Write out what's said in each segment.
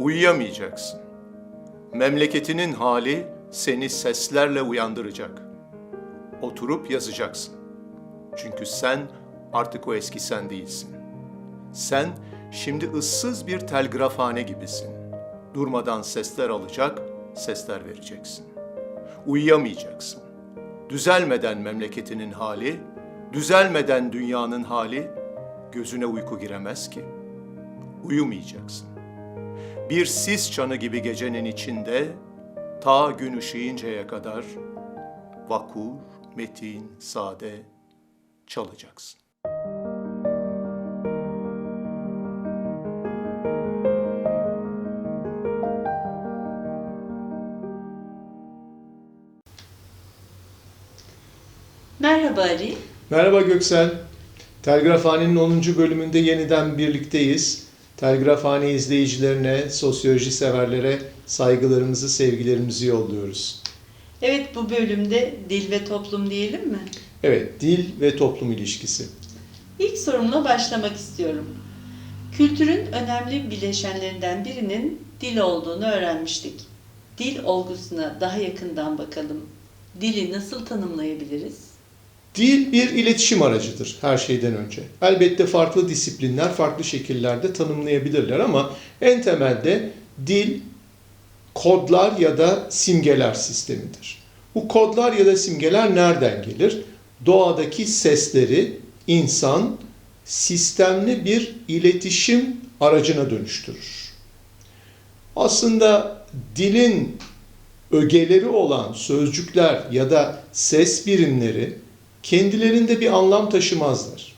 Uyuyamayacaksın. Memleketinin hali seni seslerle uyandıracak. Oturup yazacaksın. Çünkü sen artık o eski sen değilsin. Sen şimdi ıssız bir telgrafhane gibisin. Durmadan sesler alacak, sesler vereceksin. Uyuyamayacaksın. Düzelmeden memleketinin hali, düzelmeden dünyanın hali gözüne uyku giremez ki. Uyumayacaksın. Bir sis çanı gibi gecenin içinde ta gün ışıyıncaya kadar vakur, metin, sade çalacaksın. Merhaba Ali. Merhaba Göksel. Telgrafhane'nin 10. bölümünde yeniden birlikteyiz. Telgrafhane izleyicilerine, sosyoloji severlere saygılarımızı, sevgilerimizi yolluyoruz. Evet bu bölümde dil ve toplum diyelim mi? Evet, dil ve toplum ilişkisi. İlk sorumla başlamak istiyorum. Kültürün önemli bileşenlerinden birinin dil olduğunu öğrenmiştik. Dil olgusuna daha yakından bakalım. Dili nasıl tanımlayabiliriz? Dil bir iletişim aracıdır her şeyden önce. Elbette farklı disiplinler farklı şekillerde tanımlayabilirler ama en temelde dil kodlar ya da simgeler sistemidir. Bu kodlar ya da simgeler nereden gelir? Doğadaki sesleri insan sistemli bir iletişim aracına dönüştürür. Aslında dilin ögeleri olan sözcükler ya da ses birimleri kendilerinde bir anlam taşımazlar.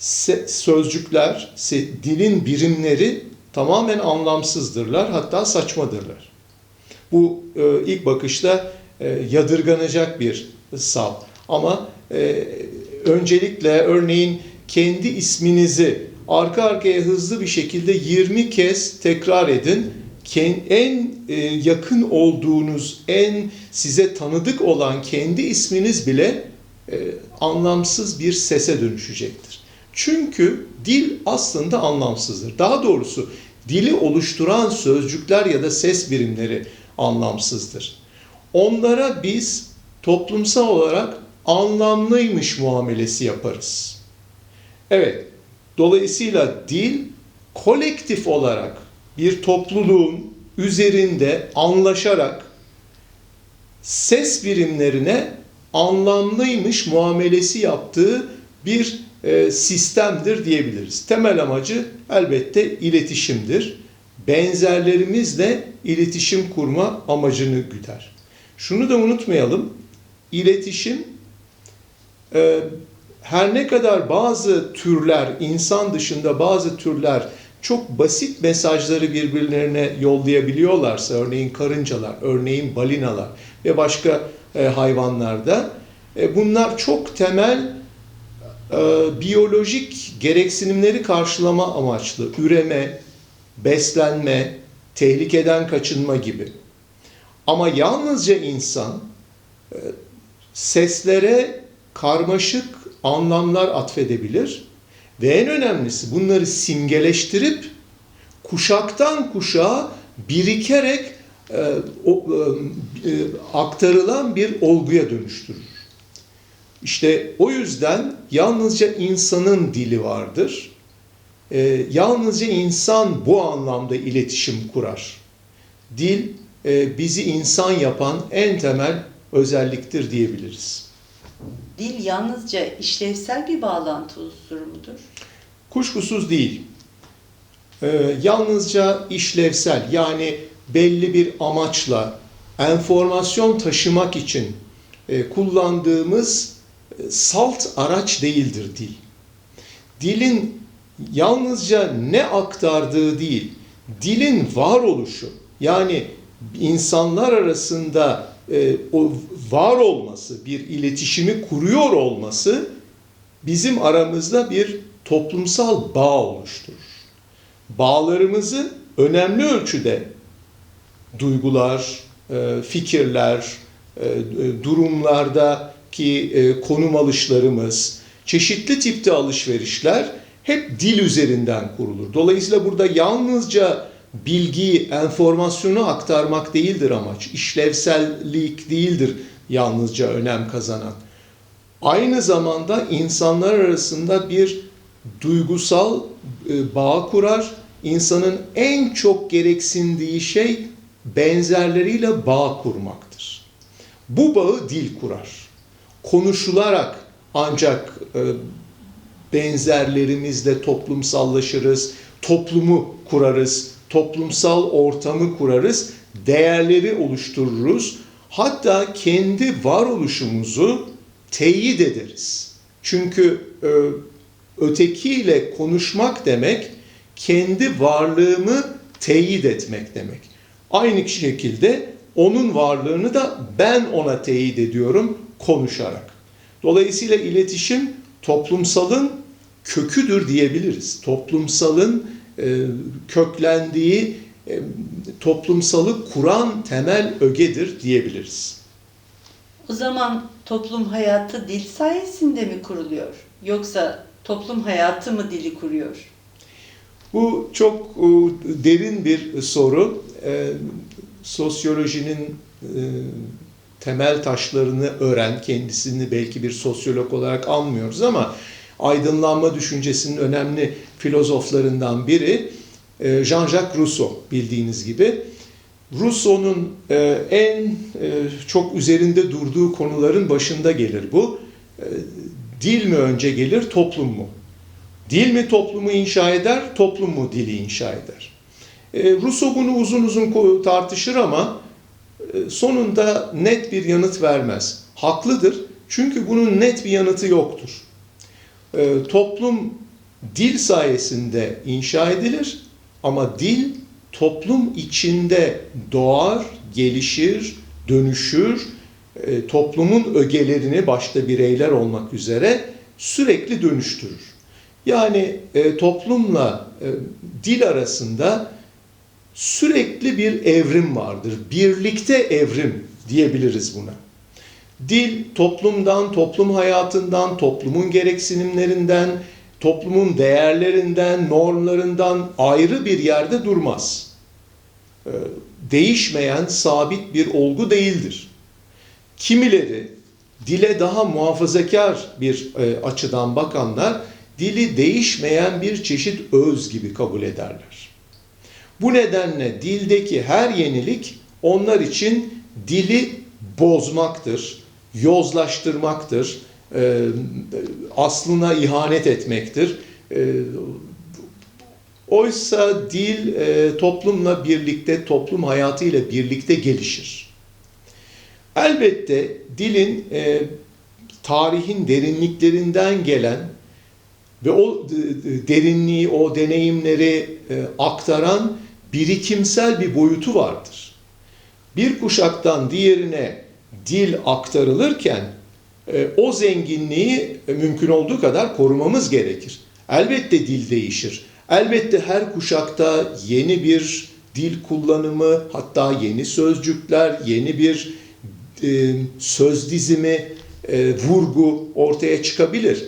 Se- sözcükler, se- dilin birimleri tamamen anlamsızdırlar, hatta saçmadırlar. Bu e, ilk bakışta e, yadırganacak bir sav. Ama e, öncelikle örneğin kendi isminizi arka arkaya hızlı bir şekilde 20 kez tekrar edin. En e, yakın olduğunuz, en size tanıdık olan kendi isminiz bile e, anlamsız bir sese dönüşecektir. Çünkü dil aslında anlamsızdır. Daha doğrusu dili oluşturan sözcükler ya da ses birimleri anlamsızdır. Onlara biz toplumsal olarak anlamlıymış muamelesi yaparız. Evet, dolayısıyla dil kolektif olarak bir topluluğun üzerinde anlaşarak ses birimlerine anlamlıymış muamelesi yaptığı bir e, sistemdir diyebiliriz. Temel amacı elbette iletişimdir. Benzerlerimizle iletişim kurma amacını güder. Şunu da unutmayalım. İletişim e, her ne kadar bazı türler, insan dışında bazı türler çok basit mesajları birbirlerine yollayabiliyorlarsa, örneğin karıncalar, örneğin balinalar ve başka e, hayvanlarda, e, bunlar çok temel e, biyolojik gereksinimleri karşılama amaçlı, üreme, beslenme, tehlikeden kaçınma gibi. Ama yalnızca insan e, seslere karmaşık anlamlar atfedebilir ve en önemlisi bunları simgeleştirip kuşaktan kuşağa birikerek e, o, e, e, aktarılan bir olguya dönüştürür. İşte o yüzden yalnızca insanın dili vardır. E, yalnızca insan bu anlamda iletişim kurar. Dil e, bizi insan yapan en temel özelliktir diyebiliriz. Dil yalnızca işlevsel bir bağlantı unsuru mudur? Kuşkusuz değil. Ee, yalnızca işlevsel yani belli bir amaçla enformasyon taşımak için e, kullandığımız e, salt araç değildir dil. Dilin yalnızca ne aktardığı değil, dilin varoluşu yani insanlar arasında e, o var olması, bir iletişimi kuruyor olması bizim aramızda bir toplumsal bağ oluşturur. Bağlarımızı önemli ölçüde duygular, e, fikirler, e, durumlardaki e, konum alışlarımız, çeşitli tipte alışverişler hep dil üzerinden kurulur. Dolayısıyla burada yalnızca bilgiyi, enformasyonu aktarmak değildir amaç. İşlevsellik değildir yalnızca önem kazanan. Aynı zamanda insanlar arasında bir duygusal bağ kurar. İnsanın en çok gereksindiği şey benzerleriyle bağ kurmaktır. Bu bağı dil kurar. Konuşularak ancak e, benzerlerimizle toplumsallaşırız, toplumu kurarız, toplumsal ortamı kurarız, değerleri oluştururuz. Hatta kendi varoluşumuzu teyit ederiz. Çünkü e, ötekiyle konuşmak demek kendi varlığımı teyit etmek demek. Aynı şekilde onun varlığını da ben ona teyit ediyorum konuşarak. Dolayısıyla iletişim toplumsalın köküdür diyebiliriz. Toplumsalın e, köklendiği, e, toplumsalı kuran temel ögedir diyebiliriz. O zaman toplum hayatı dil sayesinde mi kuruluyor? Yoksa toplum hayatı mı dili kuruyor? Bu çok e, derin bir soru. E, Sosyolojinin e, temel taşlarını öğren, kendisini belki bir sosyolog olarak anmıyoruz ama aydınlanma düşüncesinin önemli filozoflarından biri e, Jean-Jacques Rousseau bildiğiniz gibi. Rousseau'nun e, en e, çok üzerinde durduğu konuların başında gelir bu. Dil mi önce gelir, toplum mu? Dil mi toplumu inşa eder, toplum mu dili inşa eder? E, Rousseau bunu uzun uzun tartışır ama e, sonunda net bir yanıt vermez. Haklıdır çünkü bunun net bir yanıtı yoktur. E, toplum dil sayesinde inşa edilir ama dil toplum içinde doğar, gelişir, dönüşür, toplumun ögelerini başta bireyler olmak üzere sürekli dönüştürür. Yani toplumla dil arasında sürekli bir evrim vardır. Birlikte evrim diyebiliriz buna. Dil toplumdan, toplum hayatından, toplumun gereksinimlerinden, toplumun değerlerinden, normlarından ayrı bir yerde durmaz. Ee, Değişmeyen, sabit bir olgu değildir. Kimileri dile daha muhafazakar bir e, açıdan bakanlar dili değişmeyen bir çeşit öz gibi kabul ederler. Bu nedenle dildeki her yenilik onlar için dili bozmaktır, yozlaştırmaktır, e, aslına ihanet etmektir. E, oysa dil e, toplumla birlikte, toplum hayatıyla birlikte gelişir. Elbette dilin tarihin derinliklerinden gelen ve o derinliği, o deneyimleri e, aktaran birikimsel bir boyutu vardır. Bir kuşaktan diğerine dil aktarılırken e, o zenginliği e, mümkün olduğu kadar korumamız gerekir. Elbette dil değişir. Elbette her kuşakta yeni bir dil kullanımı, hatta yeni sözcükler, yeni bir e, söz dizimi, vurgu ortaya çıkabilir.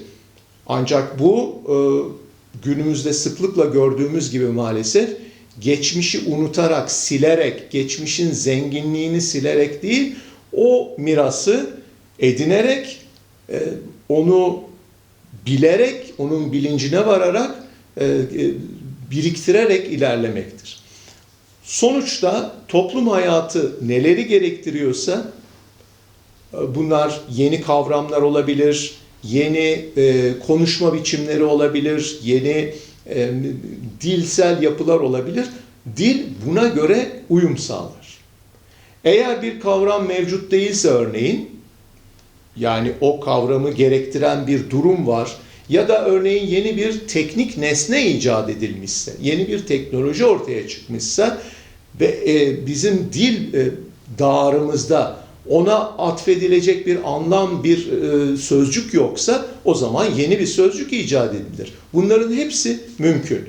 Ancak bu günümüzde sıklıkla gördüğümüz gibi maalesef geçmişi unutarak, silerek, geçmişin zenginliğini silerek değil, o mirası edinerek, e, onu bilerek, onun bilincine vararak, e, e, biriktirerek ilerlemektir. Sonuçta toplum hayatı neleri gerektiriyorsa bunlar yeni kavramlar olabilir, yeni konuşma biçimleri olabilir, yeni e, dilsel yapılar olabilir. Dil buna göre uyum sağlar. Eğer bir kavram mevcut değilse örneğin, yani o kavramı gerektiren bir durum var ya da örneğin yeni bir teknik nesne icat edilmişse, yeni bir teknoloji ortaya çıkmışsa ve e, bizim dil e, dağarımızda ona atfedilecek bir anlam, bir e, sözcük yoksa o zaman yeni bir sözcük icat edilir. Bunların hepsi mümkün.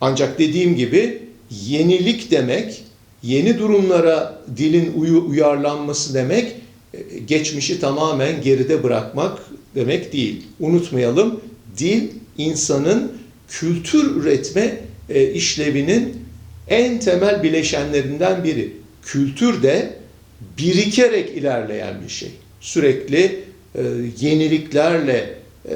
Ancak dediğim gibi yenilik demek, yeni durumlara dilin uyarlanması demek, e, geçmişi tamamen geride bırakmak demek değil. Unutmayalım, dil insanın kültür üretme e, işlevinin en temel bileşenlerinden biri. Kültür de birikerek ilerleyen bir şey. Sürekli e, yeniliklerle e,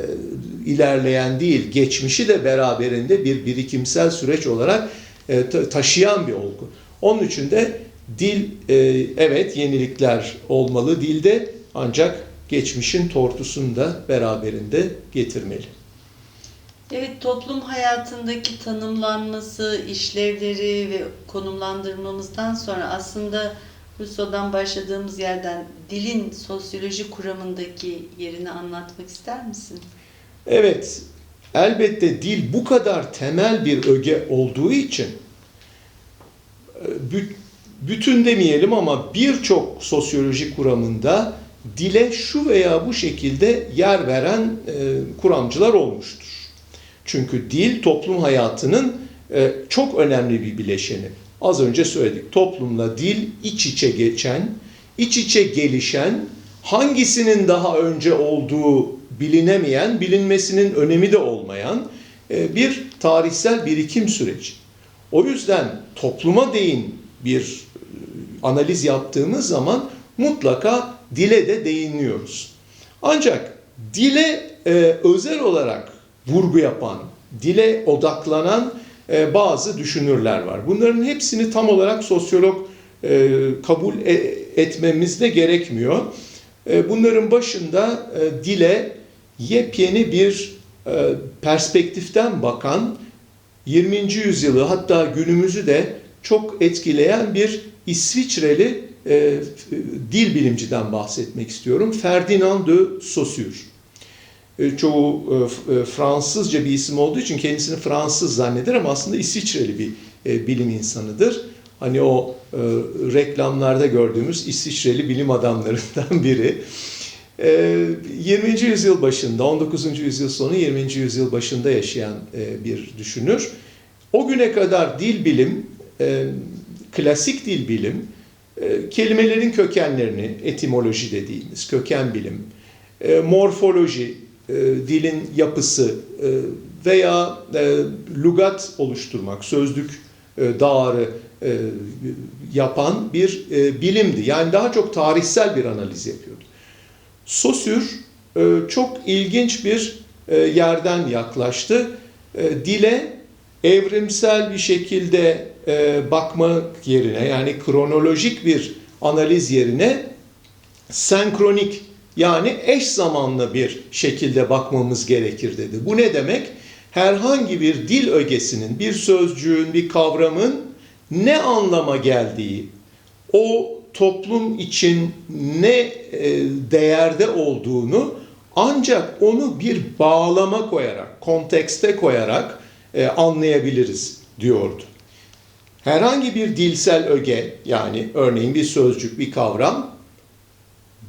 ilerleyen değil, geçmişi de beraberinde bir birikimsel süreç olarak e, ta- taşıyan bir olgu. Onun için de dil e, evet yenilikler olmalı dilde ancak geçmişin tortusunu da beraberinde getirmeli. Evet, toplum hayatındaki tanımlanması, işlevleri ve konumlandırmamızdan sonra aslında Rousseau'dan başladığımız yerden dilin sosyoloji kuramındaki yerini anlatmak ister misin? Evet, elbette dil bu kadar temel bir öge olduğu için bü- bütün demeyelim ama birçok sosyoloji kuramında dile şu veya bu şekilde yer veren e, kuramcılar olmuştur. Çünkü dil toplum hayatının e, çok önemli bir bileşeni. Az önce söyledik. Toplumla dil iç içe geçen, iç içe gelişen, hangisinin daha önce olduğu bilinemeyen, bilinmesinin önemi de olmayan e, bir tarihsel birikim süreci. O yüzden topluma değin bir e, analiz yaptığımız zaman mutlaka dile de değiniyoruz. Ancak dile e, özel olarak vurgu yapan, dile odaklanan e, bazı düşünürler var. Bunların hepsini tam olarak sosyolog e, kabul e- etmemiz de gerekmiyor. Bunların başında dile yepyeni bir perspektiften bakan 20. yüzyılı hatta günümüzü de çok etkileyen bir İsviçreli dil bilimciden bahsetmek istiyorum. Ferdinand de Saussure. E, çoğu e, e, Fransızca bir isim olduğu için kendisini Fransız zanneder ama aslında İsviçreli bir bilim insanıdır. Hani o reklamlarda gördüğümüz İsviçreli bilim adamlarından biri. E, 20. yüzyıl başında, 19. yüzyıl sonu 20. yüzyıl başında yaşayan bir düşünür. O güne kadar dil bilim, klasik dil bilim, kelimelerin kökenlerini, etimoloji dediğimiz köken bilim, morfoloji, e, dilin yapısı e, veya e, lugat oluşturmak, sözlük e, dağarı yapan bir bilimdi. Yani daha çok tarihsel bir analiz yapıyordu. E, çok ilginç bir yerden yaklaştı. Dile evrimsel bir şekilde bakmak yerine yani kronolojik bir analiz yerine senkronik yani eş zamanlı bir şekilde bakmamız gerekir dedi. Bu ne demek? Herhangi bir dil ögesinin, bir sözcüğün, bir kavramın ne anlama geldiği, o toplum için ne e, değerde olduğunu ancak onu bir bağlama koyarak, kontekste koyarak e, anlayabiliriz diyordu. Herhangi bir dilsel öge yani örneğin bir sözcük, bir kavram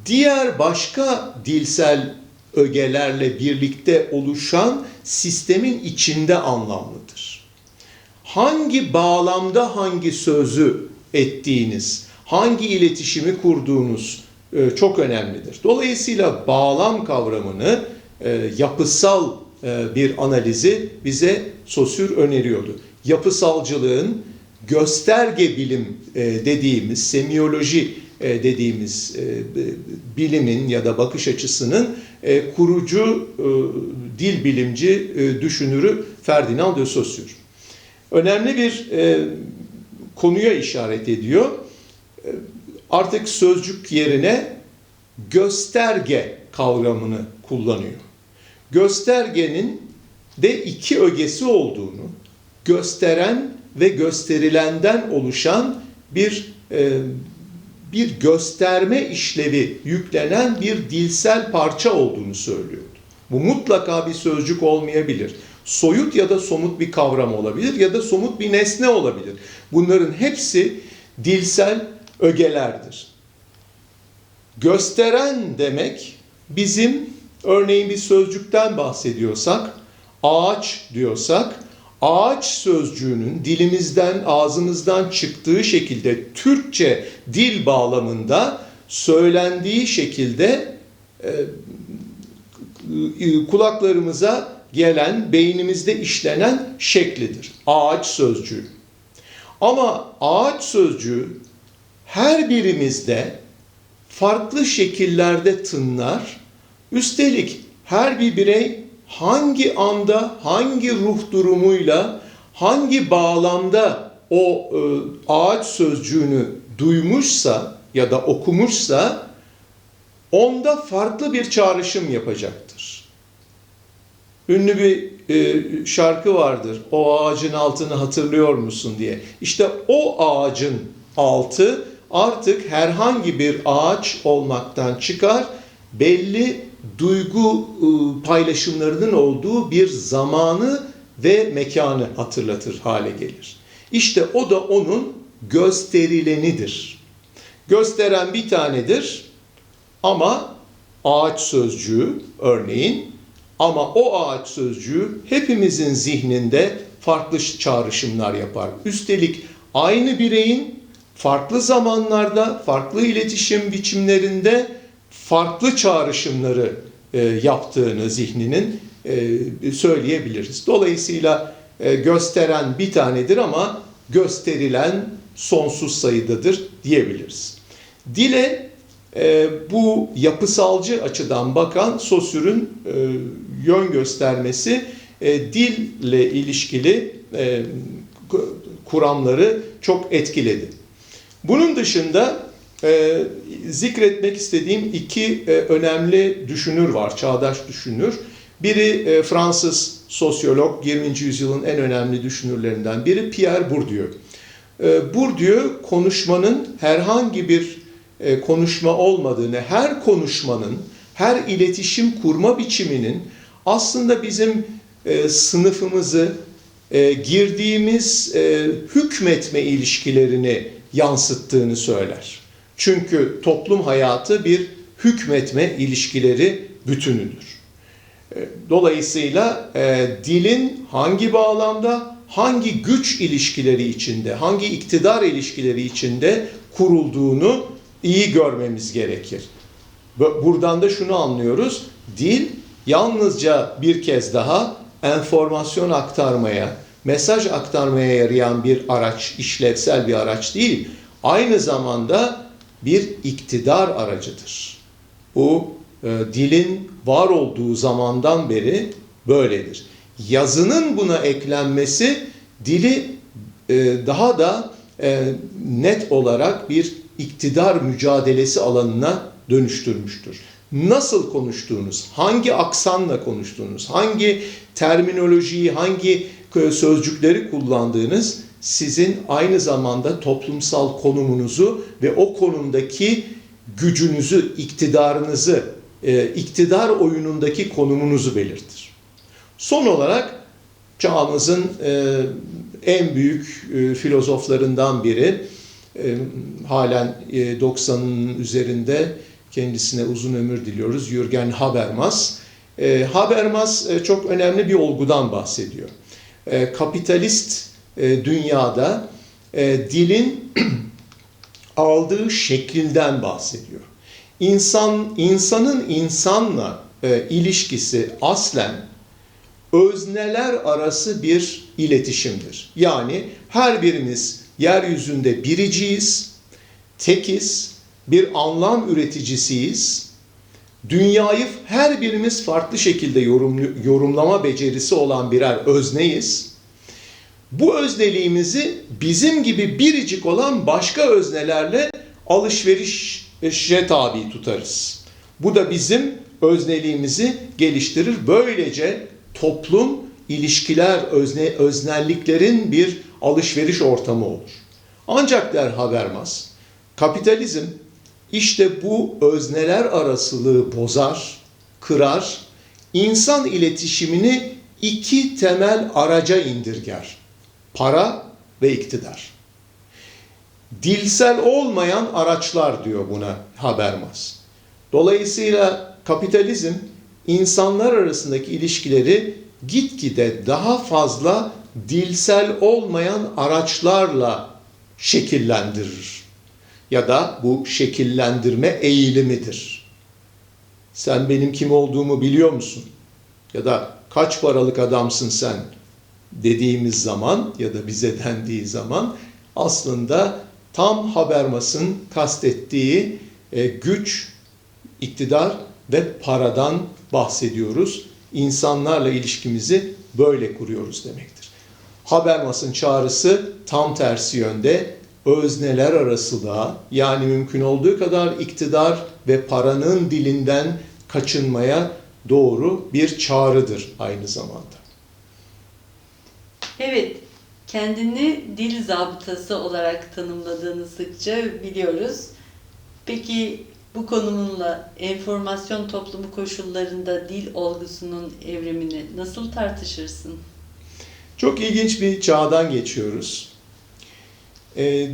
diğer başka dilsel ögelerle birlikte oluşan sistemin içinde anlamlıdır. Hangi bağlamda hangi sözü ettiğiniz, hangi iletişimi kurduğunuz e, çok önemlidir. Dolayısıyla bağlam kavramını e, yapısal e, bir analizi bize Sosür öneriyordu. Yapısalcılığın gösterge bilim dediğimiz, semiyoloji dediğimiz e, bilimin ya da bakış açısının e, kurucu e, dil bilimci e, düşünürü Ferdinand de Saussure. Önemli bir e, konuya işaret ediyor. E, Artık sözcük yerine gösterge kavramını kullanıyor. Göstergenin de iki ögesi olduğunu, gösteren ve gösterilenden oluşan bir e, bir gösterme işlevi yüklenen bir dilsel parça olduğunu söylüyordu. Bu mutlaka bir sözcük olmayabilir. Soyut ya da somut bir kavram olabilir ya da somut bir nesne olabilir. Bunların hepsi dilsel ögelerdir. Gösteren demek bizim örneğin bir sözcükten bahsediyorsak, ağaç diyorsak, ağaç sözcüğünün dilimizden, ağzımızdan çıktığı şekilde Türkçe dil bağlamında söylendiği şekilde e, e, kulaklarımıza gelen, beynimizde işlenen şeklidir. Ağaç sözcüğü. Ama ağaç sözcüğü her birimizde farklı şekillerde tınlar. Üstelik her bir birey hangi anda, hangi ruh durumuyla, hangi bağlamda o e, ağaç sözcüğünü duymuşsa ya da okumuşsa onda farklı bir çağrışım yapacaktır. Ünlü bir e, şarkı vardır. O ağacın altını hatırlıyor musun diye. İşte o ağacın altı artık herhangi bir ağaç olmaktan çıkar. Belli duygu e, paylaşımlarının olduğu bir zamanı ve mekanı hatırlatır hale gelir. İşte o da onun gösterilenidir. Gösteren bir tanedir ama ağaç sözcüğü örneğin ama o ağaç sözcüğü hepimizin zihninde farklı çağrışımlar yapar. Üstelik aynı bireyin farklı zamanlarda, farklı iletişim biçimlerinde farklı çağrışımları e, yaptığını zihninin e, söyleyebiliriz. Dolayısıyla e, gösteren bir tanedir ama gösterilen sonsuz sayıdadır diyebiliriz. Dile e, bu yapısalcı açıdan bakan Saussüre'ün e, yön göstermesi e, dille ilişkili e, kuramları çok etkiledi. Bunun dışında e, zikretmek istediğim iki e, önemli düşünür var, çağdaş düşünür. Biri e, Fransız sosyolog, 20. yüzyılın en önemli düşünürlerinden biri Pierre Bourdieu. E, Bourdieu konuşmanın herhangi bir e, konuşma olmadığını, her konuşmanın, her iletişim kurma biçiminin aslında bizim e, sınıfımızı, e, girdiğimiz hükmetme ilişkilerini yansıttığını söyler. Çünkü toplum hayatı bir hükmetme ilişkileri bütünüdür. Dolayısıyla dilin hangi bağlamda, hangi güç ilişkileri içinde, hangi iktidar ilişkileri içinde kurulduğunu iyi görmemiz gerekir. Buradan da şunu anlıyoruz. Dil yalnızca bir kez daha enformasyon aktarmaya, mesaj aktarmaya yarayan bir araç, işlevsel bir araç değil. Aynı zamanda bir iktidar aracıdır. Bu e, dilin var olduğu zamandan beri böyledir. Yazının buna eklenmesi dili e, daha da e, net olarak bir iktidar mücadelesi alanına dönüştürmüştür. Nasıl konuştuğunuz, hangi aksanla konuştuğunuz, hangi terminolojiyi, hangi sözcükleri kullandığınız sizin aynı zamanda toplumsal konumunuzu ve o konumdaki gücünüzü, iktidarınızı, e, iktidar oyunundaki konumunuzu belirtir. Son olarak çağımızın e, en büyük e, filozoflarından biri, halen 90'ın üzerinde kendisine uzun ömür diliyoruz. Jürgen Habermas. Habermas çok önemli bir olgudan bahsediyor. Kapitalist dünyada dilin aldığı şekilden bahsediyor. İnsan insanın insanla ilişkisi aslen özneler arası bir iletişimdir. Yani her birimiz yeryüzünde biriciyiz, tekiz, bir anlam üreticisiyiz. Dünyayı her birimiz farklı şekilde yorum, yorumlama becerisi olan birer özneyiz. Bu özneliğimizi bizim gibi biricik olan başka öznelerle alışverişe tabi tutarız. Bu da bizim özneliğimizi geliştirir. Böylece toplum ilişkiler, özne, öznelliklerin bir alışveriş ortamı olur. Ancak der Habermas, kapitalizm işte bu özneler arasılığı bozar, kırar, insan iletişimini iki temel araca indirger. Para ve iktidar. Dilsel olmayan araçlar diyor buna Habermas. Dolayısıyla kapitalizm insanlar arasındaki ilişkileri gitgide daha fazla dilsel olmayan araçlarla şekillendirir. Ya da bu şekillendirme eğilimidir. Sen benim kim olduğumu biliyor musun? Ya da kaç paralık adamsın sen dediğimiz zaman ya da bize dendiği zaman aslında tam Habermas'ın kastettiği e, güç, iktidar ve paradan bahsediyoruz. İnsanlarla ilişkimizi böyle kuruyoruz demektir. Habermas'ın çağrısı tam tersi yönde özneler arasılığa yani mümkün olduğu kadar iktidar ve paranın dilinden kaçınmaya doğru bir çağrıdır aynı zamanda. Evet, kendini dil zabıtası olarak tanımladığını sıkça biliyoruz. Peki bu konumunla enformasyon toplumu koşullarında dil olgusunun evrimini nasıl tartışırsın? Çok ilginç bir çağdan geçiyoruz. Ee,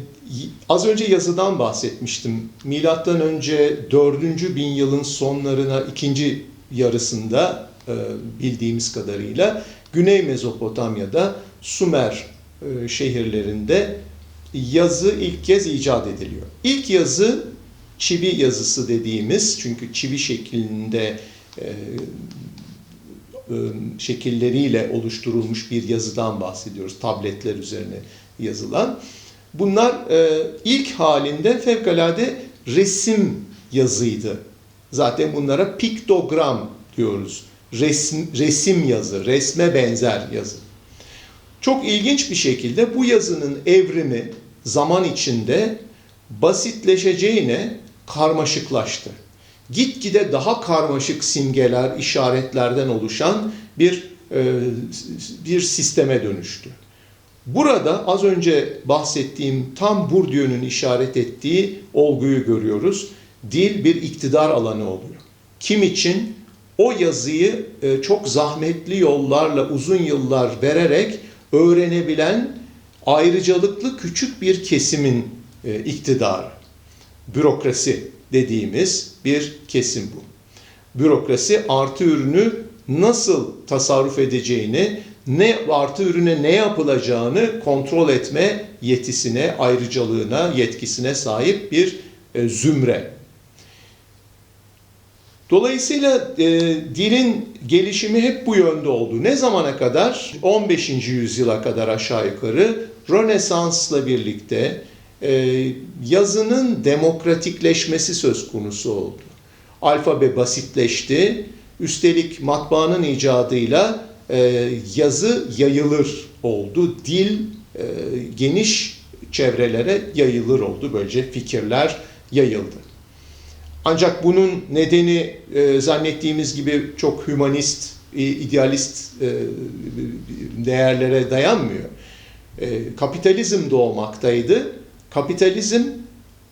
az önce yazıdan bahsetmiştim. Milattan önce 4. bin yılın sonlarına ikinci yarısında e, bildiğimiz kadarıyla Güney Mezopotamya'da Sümer e, şehirlerinde yazı ilk kez icat ediliyor. İlk yazı çivi yazısı dediğimiz çünkü çivi şeklinde e, e, şekilleriyle oluşturulmuş bir yazıdan bahsediyoruz. Tabletler üzerine yazılan. Bunlar e, ilk halinde fevkalade resim yazıydı. Zaten bunlara piktogram diyoruz. Resim, resim yazı, resme benzer yazı. Çok ilginç bir şekilde bu yazının evrimi zaman içinde basitleşeceğine karmaşıklaştı. Gitgide daha karmaşık simgeler, işaretlerden oluşan bir e, bir sisteme dönüştü. Burada az önce bahsettiğim tam Bourdieu'nun işaret ettiği olguyu görüyoruz. Dil bir iktidar alanı oluyor. Kim için? O yazıyı e, çok zahmetli yollarla uzun yıllar vererek öğrenebilen ayrıcalıklı küçük bir kesimin e, iktidarı. Bürokrasi dediğimiz bir kesim bu. Bürokrasi artı ürünü nasıl tasarruf edeceğini, ne artı ürüne ne yapılacağını kontrol etme yetisine, ayrıcalığına, yetkisine sahip bir e, zümre. Dolayısıyla e, dilin gelişimi hep bu yönde oldu. Ne zamana kadar? 15. yüzyıla kadar aşağı yukarı Rönesans'la birlikte e, yazının demokratikleşmesi söz konusu oldu. Alfabe basitleşti. Üstelik matbaanın icadıyla e, yazı yayılır oldu. Dil e, geniş çevrelere yayılır oldu. Böylece fikirler yayıldı. Ancak bunun nedeni e, zannettiğimiz gibi çok hümanist, idealist e, değerlere dayanmıyor. Kapitalizm doğmaktaydı. Kapitalizm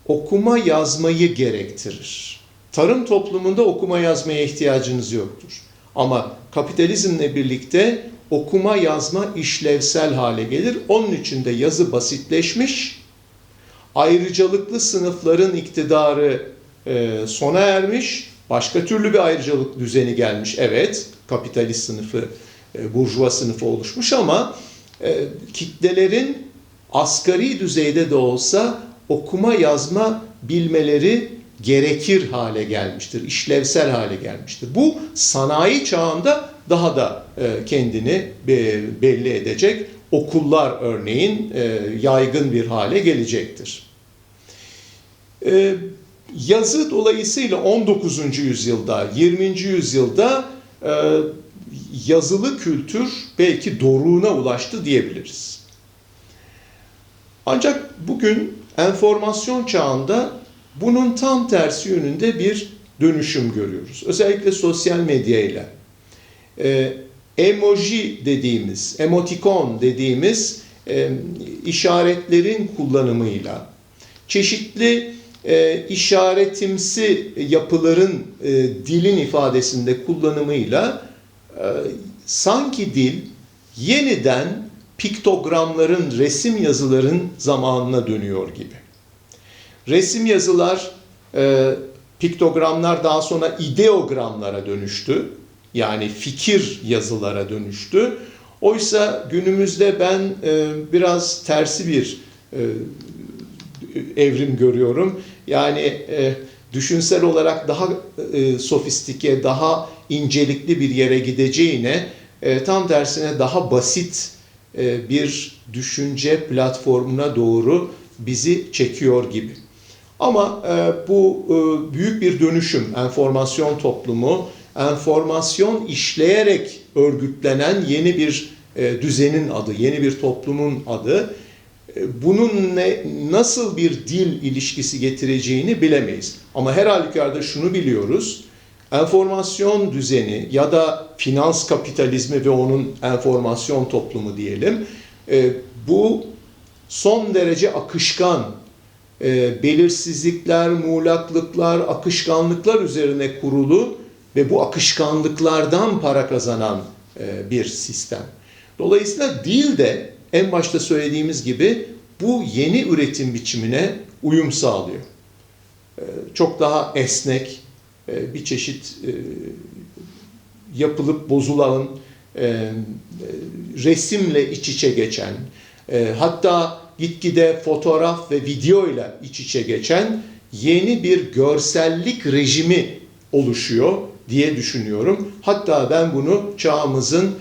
okuma yazmayı gerektirir. Tarım toplumunda okuma yazmaya ihtiyacınız yoktur. Ama kapitalizmle birlikte okuma yazma işlevsel hale gelir. Onun için de yazı basitleşmiş, ayrıcalıklı sınıfların iktidarı e, sona ermiş, başka türlü bir ayrıcalık düzeni gelmiş. Evet, kapitalist sınıfı, e, burjuva sınıfı oluşmuş ama e, kitlelerin asgari düzeyde de olsa okuma yazma bilmeleri gerekir hale gelmiştir, işlevsel hale gelmiştir. Bu sanayi çağında daha da e, kendini belli edecek. Okullar örneğin e, yaygın bir hale gelecektir. E, yazı dolayısıyla 19. yüzyılda, 20. yüzyılda yazılı kültür belki doruğuna ulaştı diyebiliriz. Ancak bugün enformasyon çağında bunun tam tersi yönünde bir dönüşüm görüyoruz. Özellikle sosyal medya ile. E, emoji dediğimiz, emotikon dediğimiz e, işaretlerin kullanımıyla, çeşitli e, işaretimsi yapıların e, dilin ifadesinde kullanımıyla e, sanki dil yeniden piktogramların, resim yazıların zamanına dönüyor gibi. Resim yazılar, e, piktogramlar daha sonra ideogramlara dönüştü. Yani fikir yazılara dönüştü. Oysa günümüzde ben e, biraz tersi bir e, evrim görüyorum. Yani e, düşünsel olarak daha e, sofistike, daha incelikli bir yere gideceğine e, tam tersine daha basit, bir düşünce platformuna doğru bizi çekiyor gibi. Ama e, bu e, büyük bir dönüşüm, enformasyon toplumu, enformasyon işleyerek örgütlenen yeni bir e, düzenin adı, yeni bir toplumun adı. E, Bunun ne, nasıl bir dil ilişkisi getireceğini bilemeyiz. Ama her halükarda şunu biliyoruz, enformasyon düzeni ya da finans kapitalizmi ve onun enformasyon toplumu diyelim, e, bu son derece akışkan, e, belirsizlikler, muğlaklıklar, akışkanlıklar üzerine kurulu ve bu akışkanlıklardan para kazanan e, bir sistem. Dolayısıyla dil de en başta söylediğimiz gibi bu yeni üretim biçimine uyum sağlıyor. Çok daha esnek, e, bir çeşit e, yapılıp bozulan, e, e, resimle iç içe geçen, hatta gitgide fotoğraf ve video ile iç içe geçen yeni bir görsellik rejimi oluşuyor diye düşünüyorum. Hatta ben bunu çağımızın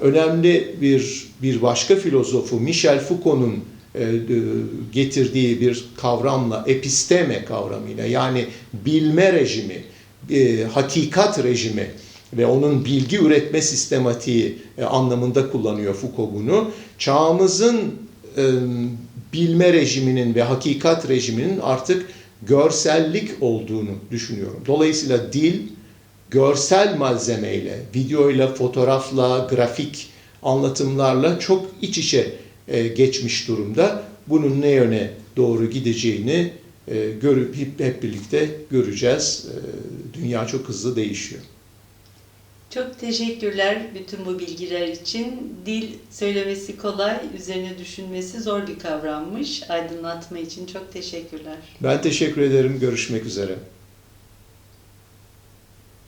önemli bir bir başka filozofu Michel Foucault'un getirdiği bir kavramla episteme kavramıyla yani bilme rejimi, e, hakikat rejimi ve onun bilgi üretme sistematiği e, anlamında kullanıyor Foucault bunu. Çağımızın e, bilme rejiminin ve hakikat rejiminin artık görsellik olduğunu düşünüyorum. Dolayısıyla dil görsel malzemeyle, videoyla, fotoğrafla, grafik anlatımlarla çok iç içe e, geçmiş durumda. Bunun ne yöne doğru gideceğini e, görüp hep, hep birlikte göreceğiz. E, dünya çok hızlı değişiyor. Çok teşekkürler bütün bu bilgiler için. Dil söylemesi kolay, üzerine düşünmesi zor bir kavrammış. Aydınlatma için çok teşekkürler. Ben teşekkür ederim. Görüşmek üzere.